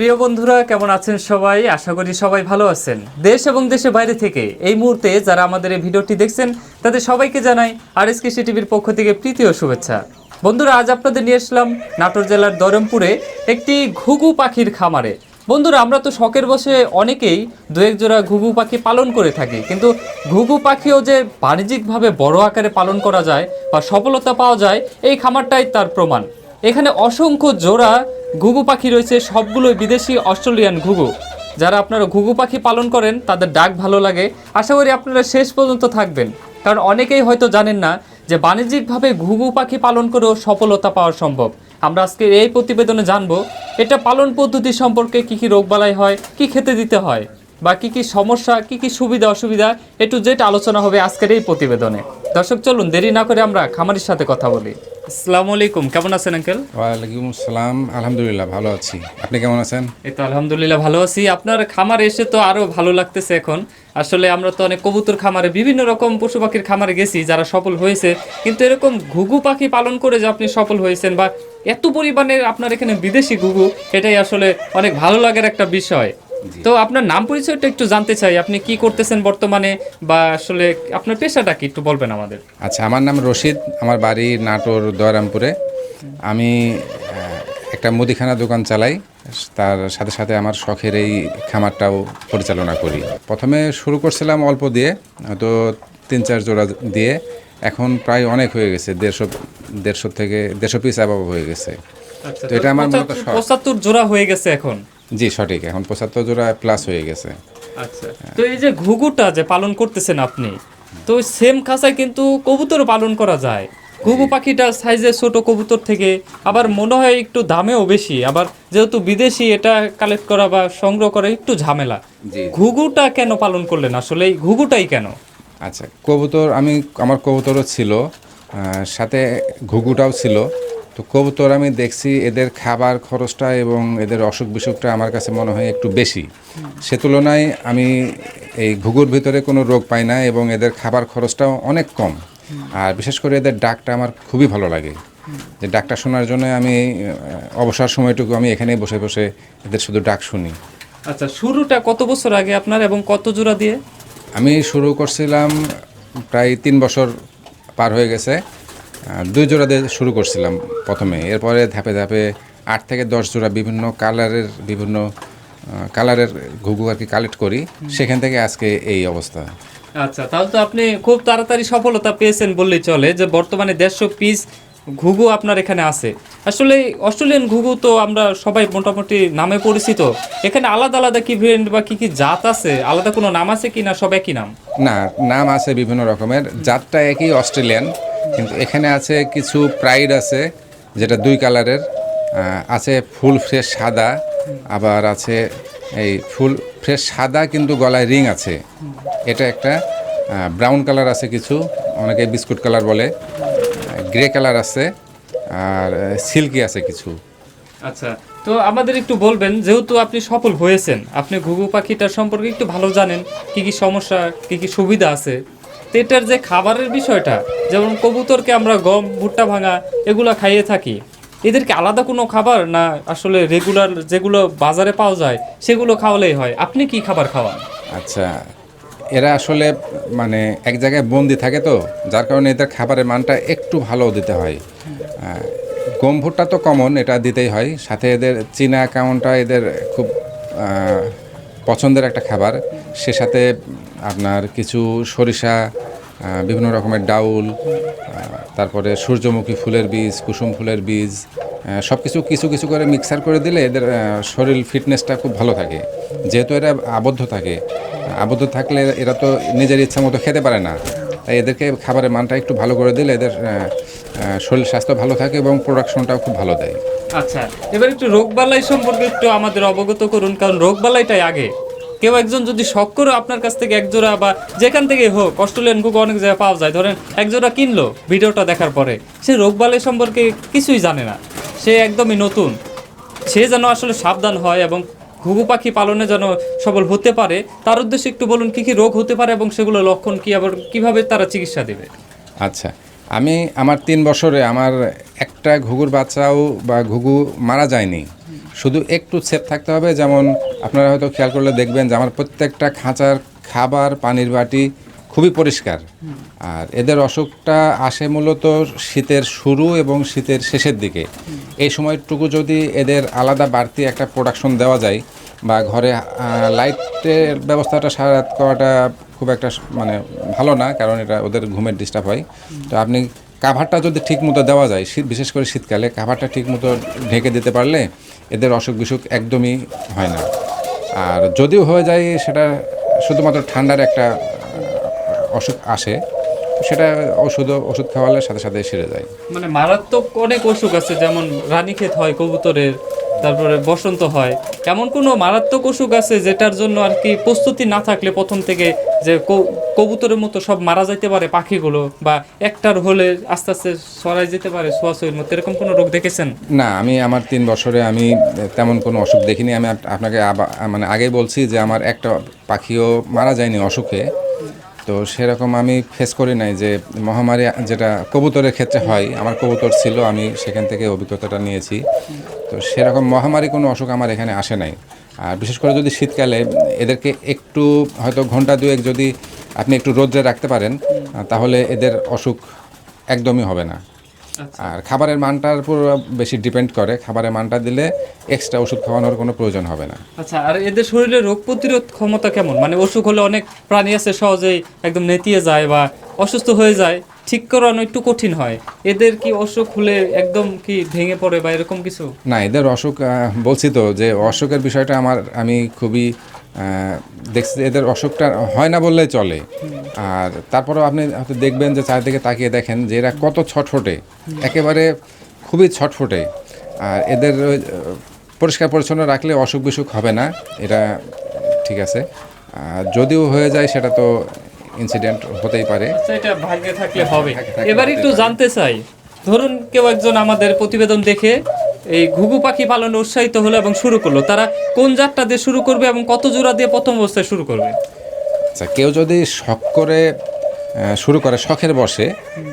প্রিয় বন্ধুরা, কেমন আছেন সবাই? আশা করি সবাই ভালো আছেন। দেশ এবং দেশের বাইরে থেকে এই মুহূর্তে যারা আমাদের এই ভিডিওটি দেখছেন, তাদের সবাইকে জানাই আর এস কৃষি টিভির পক্ষ থেকে প্রীতি ও শুভেচ্ছা। বন্ধুরা, আজ আপনাদের নিয়ে আসলাম নাটোর জেলার দরমপুরে একটি ঘুঘু পাখির খামারে। বন্ধুরা, আমরা তো শখের বসে অনেকেই দু এক জোড়া ঘুঘু পাখি পালন করে থাকি, কিন্তু ঘুঘু পাখিও যে বাণিজ্যিকভাবে বড় আকারে পালন করা যায় বা সফলতা পাওয়া যায়, এই খামারটাই তার প্রমাণ। এখানে অসংখ্য জোড়া ঘুঘু পাখি রয়েছে, সবগুলোই বিদেশি অস্ট্রেলিয়ান ঘুঘু। যারা আপনারা ঘুঘু পাখি পালন করেন, তাদের ডাক ভালো লাগে। আশা করি আপনারা শেষ পর্যন্ত থাকবেন। কারণ অনেকেই হয়তো জানেন না যে বাণিজ্যিকভাবে ঘুঘু পাখি পালন করেও সফলতা পাওয়া সম্ভব। আমরা আজকে এই প্রতিবেদনে জানব, এটা পালন পদ্ধতি সম্পর্কে কি কি রোগবালাই হয়, কি খেতে দিতে হয়, বা কি কি সমস্যা, কি কি সুবিধা, অসুবিধা একটু যেটা আলোচনা হবে আজকের এই প্রতিবেদনে। দর্শক, চলুন দেরি না করে আমরা খামারির সাথে কথা বলি। আসসালামু আলাইকুম কেমন আছেন আঙ্কেল? ওয়ালাইকুম আসসালাম আলহামদুলিল্লাহ ভালো আছি। আপনি কেমন আছেন? এই তো আলহামদুলিল্লাহ ভালো আছি। আপনার খামারে এসে তো আরও ভালো লাগতেছে এখন। আসলে আমরা তো অনেক কবুতর খামারে বিভিন্ন রকম পশু পাখির খামারে গেছি যারা সফল হয়েছে। কিন্তু এরকম ঘুঘু পাখি পালন করে যে আপনি সফল হয়েছেন বা এত পরিমাণে আপনার এখানে বিদেশি ঘুঘু এটাই আসলে অনেক ভালো লাগার একটা বিষয়। তো আপনার নাম পরিচয়টা একটু জানতে চাই। আপনি কি করতেছেন বর্তমানে? বা আসলে আপনার পেশাটা কি? একটু বলবেন আমাদের। আচ্ছা আমার নাম রশিদ। আমার বাড়ি নাটোর দয়ারামপুরে। আমি একটা মুদিখানা দোকান চালাই। তার সাথে সাথে আমার শখের এই খামারটাও পরিচালনা করি। প্রথমে শুরু করছিলাম অল্প দিয়ে তো তিন চার জোড়া দিয়ে। এখন প্রায় অনেক হয়ে গেছে দেড়শো দেড়শো থেকে দেড়শো পিস অ্যাভাব হয়ে গেছে। আচ্ছা তো এটা আমার মূলত পঁচাত্তর জোড়া হয়ে গেছে এখন? জি সঠিক। এখন পঁচাত্তর জোড়া প্লাস হয়ে গেছে। আচ্ছা। তো এই যে ঘুঘুটা যে পালন করতেছেন আপনি তো সেম খাঁচায় কিন্তু কবুতর পালন করা যায়। ঘুঘু পাখিটা সাইজে ছোট কবুতর থেকে আবার মনে হয় একটু দামেও বেশি আবার যেহেতু বিদেশি এটা কালেক্ট করা বা সংগ্রহ করা একটু ঝামেলা। ঘুঘুটা কেন পালন করলেন? আসলে এই ঘুঘুটাই কেন? আচ্ছা কবুতর আমি আমার কবুতরও ছিল সাথে ঘুঘুটাও ছিল। তো কবুতর আমি দেখছি এদের খাবার খরচটা এবং এদের অসুখ বিসুখটা আমার কাছে মনে হয় একটু বেশি। সে তুলনায় আমি এই ঘুঘুর ভিতরে কোনো রোগ পাই না এবং এদের খাবার খরচটাও অনেক কম। আর বিশেষ করে এদের ডাকটা আমার খুবই ভালো লাগে। যে ডাকটা শোনার জন্য আমি অবসর সময়টুকু আমি এখানে বসে বসে এদের শুধু ডাক শুনি। আচ্ছা শুরুটা কত বছর আগে আপনার এবং কত জোড়া দিয়ে? আমি শুরু করছিলাম প্রায় তিন বছর পার হয়ে গেছে। দুই জোড়া দিয়ে শুরু করছিলাম প্রথমে। এরপরে ধাপে ধাপে আট থেকে দশ জোড়া বিভিন্ন কালারের বিভিন্ন কালারের ঘুঘু আর কি কালেক্ট করি। সেখান থেকে আজকে এই অবস্থা। আচ্ছা তাহলে তো আপনি খুব তাড়াতাড়ি সফলতা পেয়েছেন বললেই চলে যে বর্তমানে দেড়শো পিস ঘুঘু আপনার এখানে আছে। আসলে অস্ট্রেলিয়ান ঘুঘু তো আমরা সবাই মোটামুটি নামে পরিচিত। এখানে আলাদা আলাদা কি ভেরিয়েন্ট বা কি কি জাত আছে? আলাদা কোনো নাম আছে কি না সব একই নাম? না নাম আছে বিভিন্ন রকমের। জাতটা একই অস্ট্রেলিয়ান। কিন্তু এখানে আছে কিছু প্রাইড আছে, যেটা দুই কালারের। আছে ফুল ফ্রেশ সাদা, আবার আছে এই ফুল ফ্রেশ সাদা কিন্তু গলায় রিং আছে। এটা একটা ব্রাউন কালার আছে কিছু, অনেকে বিস্কুট কালার বলে। গ্রে কালার আছে, আর সিল্কি আছে কিছু। আচ্ছা তো আমাদের একটু বলবেন, যেহেতু আপনি সফল হয়েছেন, আপনি ঘুঘু পাখিটার সম্পর্কে একটু ভালো জানেন, কি কি সমস্যা, কি কি সুবিধা আছে? তো এটার যে খাবারের বিষয়টা, যেমন কবুতরকে আমরা গম, ভুট্টা ভাঙা, এগুলো খাইয়ে থাকি, এদেরকে আলাদা কোনো খাবার না আসলে রেগুলার যেগুলো বাজারে পাওয়া যায়, সেগুলো খাওয়ালেই হয়? আপনি কি খাবার খাওয়ান? আচ্ছা এরা আসলে মানে এক জায়গায় বন্দি থাকে তো, যার কারণে এদের খাবারের মানটা একটু ভালো দিতে হয়। গম, ভুট্টা তো কমন এটা দিতেই হয়। সাথে এদের চীনা কাউনটা এদের খুব পছন্দের একটা খাবার। সে সাথে আপনার কিছু সরিষা বিভিন্ন রকমের ডাউল তারপরে সূর্যমুখী ফুলের বীজ, কুসুম ফুলের বীজ সব কিছু কিছু কিছু করে মিক্সার করে দিলে এদের শরীর ফিটনেসটা খুব ভালো থাকে। যেহেতু এরা আবদ্ধ থাকে, আবদ্ধ থাকলে এরা তো নিজের ইচ্ছা মতো খেতে পারে না। তাই এদেরকে খাবারের মানটা একটু ভালো করে দিলে এদের শরীর স্বাস্থ্য ভালো থাকে এবং প্রোডাকশনটাও খুব ভালো দেয়। আচ্ছা এবার একটু রোগবালাই সম্পর্কে একটু আমাদের অবগত করুন, কারণ রোগবালাইটাই আগে। কেউ একজন যদি শখ করে আপনার কাছ থেকে একজোড়া বা যেখান থেকে হোক, অস্ট্রেলিয়ান কুক অনেক জায়গায় পাওয়া যায়। ধরেন একজোড়া কিনলো ভিডিওটা দেখার পরে, সে রোগবালাই সম্পর্কে কিছুই জানে না। সে একদমই নতুন। সে যেন আসলে সাবধান হয় এবং ঘুঘু পাখি পালনে যেন সবল হতে পারে, তার উদ্দেশ্যে একটু বলুন, কী কী রোগ হতে পারে এবং সেগুলো লক্ষণ কী আবার কীভাবে তারা চিকিৎসা দেবে? আচ্ছা আমি আমার তিন বছরে আমার একটা ঘুঘুর বাচ্চাও বা ঘুঘু মারা যায়নি। শুধু একটু সেফ থাকতে হবে। যেমন আপনারা হয়তো খেয়াল করলে দেখবেন যে আমার প্রত্যেকটা খাঁচার খাবার, পানির বাটি খুবই পরিষ্কার। আর এদের অসুখটা আসে মূলত শীতের শুরু এবং শীতের শেষের দিকে। এই সময়টুকু যদি এদের আলাদা বাড়তি একটা প্রোডাকশন দেওয়া যায় বা ঘরে লাইটের ব্যবস্থাটা সারা করাটা খুব একটা মানে ভালো না, কারণ এটা ওদের ঘুমের ডিস্টার্ব হয়। তো আপনি কাভারটা যদি ঠিক মতো দেওয়া যায় শীত, বিশেষ করে শীতকালে কাভারটা ঠিক মতো ঢেকে দিতে পারলে এদের অসুখ বিসুখ একদমই হয় না। আর যদিও হয়ে যায় সেটা শুধুমাত্র ঠান্ডার একটা অসুখ আসে, সেটা ওষুধ ওষুধ খাওয়ালে সাথে সাথে সেরে যায়। মানে মারাত্মক অনেক অসুখ আছে, যেমন রানী ক্ষেত হয় কবুতরের তারপরে বসন্ত হয়। এমন কোনো মারাত্মক অসুখ আছে যেটার জন্য আর কি প্রস্তুতি না থাকলে প্রথম থেকে যে কবুতরের মতো সব মারা যাইতে পারে পাখিগুলো বা একটার হলে আস্তে আস্তে সরাই যেতে পারে সোয়াশয়ের মতো এরকম কোনো রোগ দেখেছেন? না, আমি আমার তিন বছরে আমি তেমন কোনো অসুখ দেখিনি। আমি আপনাকে মানে আগেই বলছি যে আমার একটা পাখিও মারা যায়নি অসুখে। তো সেরকম আমি ফেস করি নাই যে মহামারী যেটা কবুতরের ক্ষেত্রে হয়, আমার কবুতর ছিল, আমি সেখান থেকে অভিজ্ঞতাটা নিয়েছি। তো সেরকম মহামারী কোনো অসুখ আমার এখানে আসে নাই। আর বিশেষ করে যদি শীতকালে এদেরকে একটু হয়তো ঘণ্টা দুয়েক যদি আপনি একটু রোদ্রে রাখতে পারেন তাহলে এদের অসুখ একদমই হবে না। আর খাবারের মানটার উপর বেশি ডিপেন্ড করে খাবারের মানটা দিলে এক্সট্রা ওষুধ খাওয়ানোর কোনো প্রয়োজন হবে না। আচ্ছা আর এদের শরীরে রোগ প্রতিরোধ ক্ষমতা কেমন? মানে অসুখ হলে অনেক প্রাণী আছে সহজেই একদম নেতিয়ে যায় বা অসুস্থ হয়ে যায়। ঠিক করানো একটু কঠিন হয়। এদের কি অসুখ হলে একদম কি ভেঙে পড়ে বা এরকম কিছু? না এদের অসুখ বলছি তো যে অসুখের বিষয়টা আমার আমি খুবই দেখছি এদের অসুখটা হয় না বললেই চলে। আর তারপরেও আপনি দেখবেন যে চারিদিকে তাকিয়ে দেখেন যে এরা কত ছটফটে। একেবারে খুবই ছটফটে। আর এদের পরিষ্কার পরিচ্ছন্ন রাখলে অসুখ বিসুখ হবে না। এটা ঠিক আছে। আর যদিও হয়ে যায় সেটা তো ইনসিডেন্ট হতেই পারে। সেটা এটা ভাগ্যে থাকলে হবে। এবার একটু জানতে চাই। ধরুন কেউ একজন আমাদের প্রতিবেদন দেখে এই ঘুঘু পাখি পালনে উৎসাহিত হলো এবং শুরু করল। তারা কোন জাতটা দিয়ে শুরু করবে এবং কত জোড়া দিয়ে প্রথম অবস্থায় শুরু করবে? আচ্ছা কেউ যদি শখ করে শুরু করে শখের বসে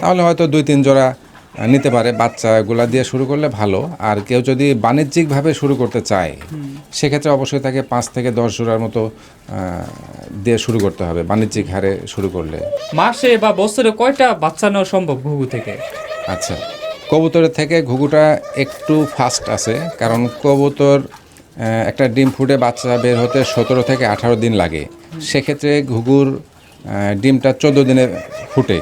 তাহলে হয়তো দুই তিন জোড়া নিতে পারে। বাচ্চাগুলা দিয়ে শুরু করলে ভালো। আর কেউ যদি বাণিজ্যিকভাবে শুরু করতে চায় সেক্ষেত্রে অবশ্যই তাকে পাঁচ থেকে দশ জোড়ার মতো দিয়ে শুরু করতে হবে বাণিজ্যিক হারে শুরু করলে। মাসে বা বছরে কয়টা বাচ্চা নেওয়া সম্ভব ঘুঘু থেকে? আচ্ছা কবুতরের থেকে ঘুঘুটা একটু ফাস্ট আছে কারণ কবুতর একটা ডিম ফুটে বাচ্চা বের হতে সতেরো থেকে আঠারো দিন লাগে। সেক্ষেত্রে ঘুঘুর ডিমটা চোদ্দ দিনে ফুটে।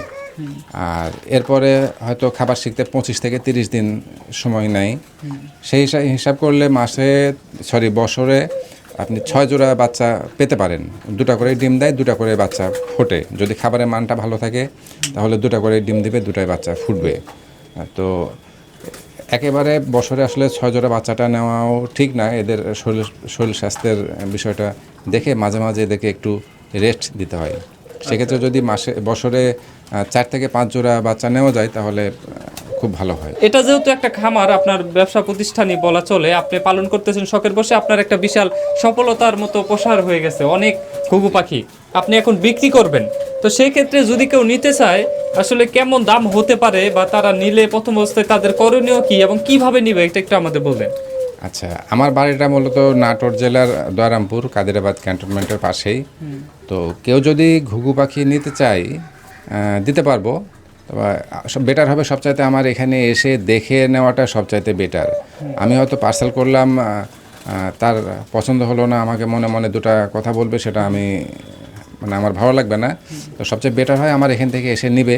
আর এরপরে হয়তো খাবার শিখতে পঁচিশ থেকে তিরিশ দিন সময় নেয়। সেই হিসা- হিসাব করলে মাসে সরি বছরে আপনি ছয় জোড়া বাচ্চা পেতে পারেন। দুটা করে ডিম দেয় দুটা করে বাচ্চা ফোটে। যদি খাবারের মানটা ভালো থাকে তাহলে দুটা করে ডিম দিবে দুটাই বাচ্চা ফুটবে। তো একেবারে বছরে আসলে ছয় জোড়া বাচ্চাটা নেওয়াও ঠিক না। এদের শরীর শরীর স্বাস্থ্যের বিষয়টা দেখে মাঝে মাঝে এদেরকে একটু রেস্ট দিতে হয়। সেক্ষেত্রে যদি মাসে বছরে চার থেকে পাঁচ জোড়া বাচ্চা নেওয়া যায় তাহলে খুব ভালো হয়। এটা যেহেতু একটা খামার আপনার ব্যবসা প্রতিষ্ঠানই বলা চলে আপনি পালন করতেছেন শখের বসে আপনার একটা বিশাল সফলতার মতো প্রসার হয়ে গেছে অনেক ঘুঘু পাখি আপনি এখন বিক্রি করবেন। তো সেই ক্ষেত্রে যদি কেউ নিতে চায় আসলে কেমন দাম হতে পারে বা তারা নিলে প্রথম অবস্থায় তাদের করণীয় কি এবং কীভাবে নিবে এটা একটু আমাদের বলবেন। আচ্ছা আমার বাড়িটা মূলত নাটোর জেলার দয়ারামপুর কাদিরাবাদ ক্যান্টনমেন্টের পাশেই। তো কেউ যদি ঘুঘু পাখি নিতে আহ, দিতে পারব। বেটার হবে সবচাইতে আমার এখানে এসে দেখে নেওয়াটা সবচাইতে বেটার আমি হয়তো পার্সেল করলাম তার পছন্দ হলো না, আমাকে মনে মনে দুটা কথা বলবে, সেটা আমি মানে আমার ভালো লাগবে না। তো সবচেয়ে বেটার হয় আমার এখান থেকে এসে নিবে।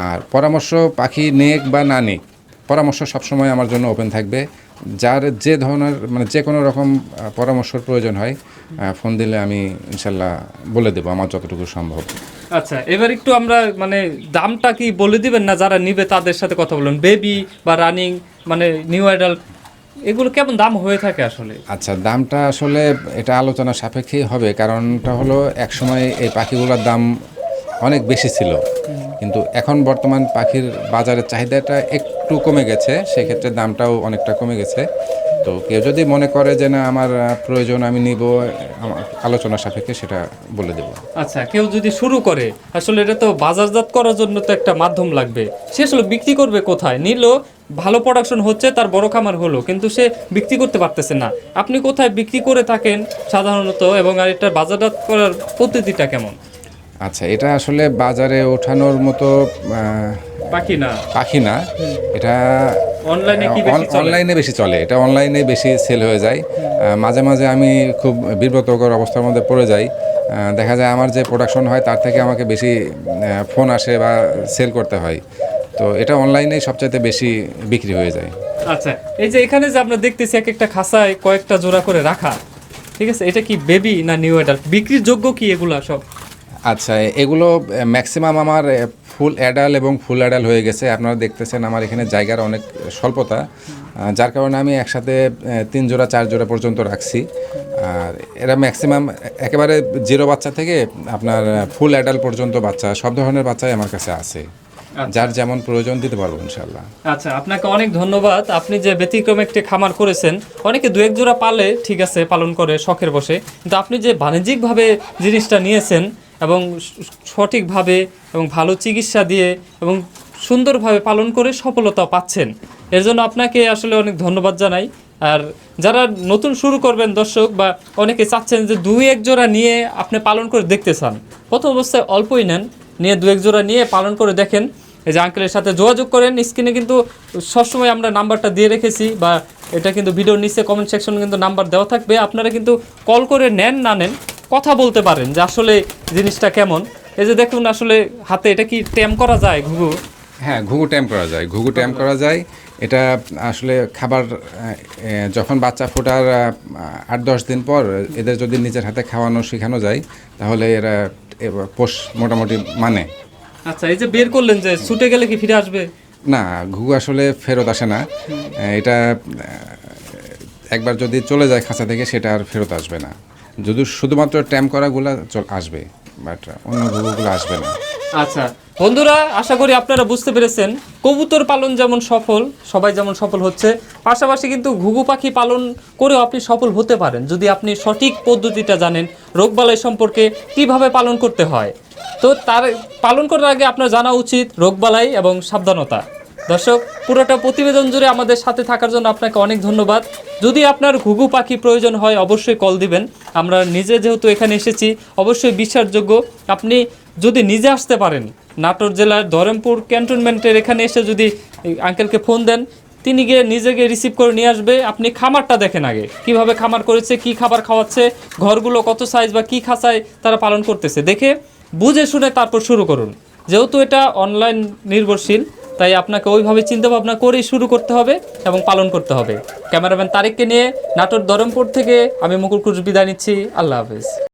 আর পরামর্শ পাখি নেক বা না নেক, পরামর্শ সবসময় আমার জন্য ওপেন থাকবে। যার যে ধরনের মানে যে কোনো রকম পরামর্শর প্রয়োজন হয় ফোন দিলে আমি ইনশাল্লাহ বলে দেবো, আমার যতটুকু সম্ভব। আচ্ছা এবার একটু আমরা মানে দামটা কি বলে দিবেন না যারা নিবে তাদের সাথে কথা বলুন? বেবি বা রানিং মানে নিউ অ্যাডাল্ট এগুলো কেমন দাম হয়ে থাকে আসলে? আচ্ছা দামটা আসলে এটা আলোচনা সাপেক্ষেই হবে কারণটা হলো একসময় এই পাখিগুলোর দাম অনেক বেশি ছিল। কিন্তু এখন বর্তমান পাখির বাজারের চাহিদাটা একটু কমে গেছে সেক্ষেত্রে দামটাও অনেকটা কমে গেছে। তো কেউ যদি মনে করে যে না আমার প্রয়োজন আমি নিব আমার আলোচনা সাপেক্ষে সেটা বলে দেবো। আচ্ছা কেউ যদি শুরু করে আসলে এটা তো বাজারজাত করার জন্য তো একটা মাধ্যম লাগবে। সে আসলে বিক্রি করবে কোথায়? নিল ভালো প্রোডাকশন হচ্ছে তার বড় খামার হলো কিন্তু সে বিক্রি করতে পারতেছে না। আপনি কোথায় বিক্রি করে থাকেন সাধারণত এবং আর এটা বাজারজাত করার পদ্ধতিটা কেমন? আচ্ছা এটা আসলে বাজারে ওঠানোর মতো পাখি না। পাখি না। এটা অনলাইনে কি বেশি চলে? অনলাইনে বেশি চলে। এটা অনলাইনে বেশি সেল হয়ে যায়। মাঝে মাঝে আমি খুব বিব্রতকর অবস্থার মধ্যে পড়ে যাই। দেখা যায় আমার যে প্রোডাকশন হয় তার থেকে আমাকে বেশি ফোন আসে বা সেল করতে হয়। তো এটা অনলাইনেই সবচাইতে বেশি বিক্রি হয়ে যায়। আচ্ছা এই যে এখানে যে আমরা দেখতেছি এক একটা খাসায় কয়েকটা জোড়া করে রাখা ঠিক আছে? এটা কি বেবি না নিউ অ্যাডাল্ট বিক্রির যোগ্য কি এগুলো সব? আচ্ছা এগুলো ম্যাক্সিমাম আমার ফুল অ্যাডাল এবং ফুল অ্যাডাল হয়ে গেছে। আপনারা দেখতেছেন আমার এখানে জায়গার অনেক স্বল্পতা যার কারণে আমি একসাথে তিন জোড়া চার জোড়া পর্যন্ত রাখছি। আর এরা ম্যাক্সিমাম একেবারে জিরো বাচ্চা থেকে আপনার ফুল অ্যাডাল পর্যন্ত বাচ্চা সব ধরনের বাচ্চাই আমার কাছে আছে। যার যেমন প্রয়োজন দিতে পারব ইনশাল্লাহ আচ্ছা আপনাকে অনেক ধন্যবাদ। আপনি যে ব্যতিক্রম একটি খামার করেছেন অনেকে দু এক জোড়া পালে ঠিক আছে পালন করে শখের বসে। কিন্তু আপনি যে বাণিজ্যিকভাবে জিনিসটা নিয়েছেন এবং সঠিকভাবে এবং ভালো চিকিৎসা দিয়ে এবং সুন্দরভাবে পালন করে সফলতা পাচ্ছেন। এর জন্য আপনাকে আসলে অনেক ধন্যবাদ জানাই। আর যারা নতুন শুরু করবেন দর্শক বা অনেকে চাচ্ছেন যে দুই এক জোড়া নিয়ে আপনি পালন করে দেখতে চান, প্রথম অবস্থায় অল্পই নেন, নিয়ে দু এক জোড়া নিয়ে পালন করে দেখেন। এই যে আঙ্কেলের সাথে যোগাযোগ করেন স্ক্রিনে কিন্তু সবসময় আমরা নাম্বারটা দিয়ে রেখেছি বা এটা কিন্তু ভিডিওর নিচে কমেন্ট সেকশনে কিন্তু নাম্বার দেওয়া থাকবে। আপনারা কিন্তু কল করে নেন, না নেন কথা বলতে পারেন যে আসলে জিনিসটা কেমন। এই যে দেখুন আসলে হাতে এটা কি ট্যাম করা যায় ঘুঘু? হ্যাঁ ঘুঘু ট্যাম্প করা যায়। ঘুঘু ট্যাম করা যায়। এটা আসলে খাবার যখন বাচ্চা ফোটার আট দশ দিন পর এদের যদি নিজের হাতে খাওয়ানো শেখানো যায় তাহলে এরা পোষ মোটামুটি মানে। আচ্ছা এই যে বের করলেন যে ছুটে গেলে কি ফিরে আসবে? না ঘুঘু আসলে ফেরত আসে না। এটা একবার যদি চলে যায় খাঁচা থেকে সেটা আর ফেরত আসবে না। যদি শুধুমাত্র ট্যাম্প করাগুলো চল- আসবে বাট অন্য ঘুঘুগুলো আসবে না। আচ্ছা বন্ধুরা, আশা করি আপনারা বুঝতে পেরেছেন, কবুতর পালন যেমন সফল, সবাই যেমন সফল হচ্ছে, পাশাপাশি কিন্তু ঘুঘু পাখি পালন করেও আপনি সফল হতে পারেন, যদি আপনি সঠিক পদ্ধতিটা জানেন, রোগবালাই সম্পর্কে কীভাবে পালন করতে হয়। তো তার পালন করার আগে আপনার জানা উচিত রোগবালাই এবং সাবধানতা। দর্শক, পুরোটা প্রতিবেদন জুড়ে আমাদের সাথে থাকার জন্য আপনাকে অনেক ধন্যবাদ। যদি আপনার ঘুঘু পাখি প্রয়োজন হয়, অবশ্যই কল দিবেন। আমরা নিজে যেহেতু এখানে এসেছি, অবশ্যই বিশ্বাসযোগ্য। আপনি যদি নিজে আসতে পারেন, নাটোর জেলার ধরমপুর ক্যান্টনমেন্টের এখানে এসে যদি আঙ্কেলকে ফোন দেন, তিনি গিয়ে নিজেকে রিসিভ করে নিয়ে আসবে। আপনি খামারটা দেখেন আগে। কীভাবে খামার করেছে, কি খাবার খাওয়াচ্ছে, ঘরগুলো কত সাইজ বা কি খাঁচায় তারা পালন করতেছে। দেখে, বুঝে শুনে তারপর শুরু করুন। যেহেতু এটা অনলাইন নির্ভরশীল তাই আপনাকে ওইভাবে চিন্তা ভাবনা করেই শুরু করতে হবে এবং পালন করতে হবে। ক্যামেরাম্যান তারেককে নিয়ে নাটোর ধরমপুর থেকে আমি মুকুল বিদায় নিচ্ছি। আল্লাহ হাফেজ।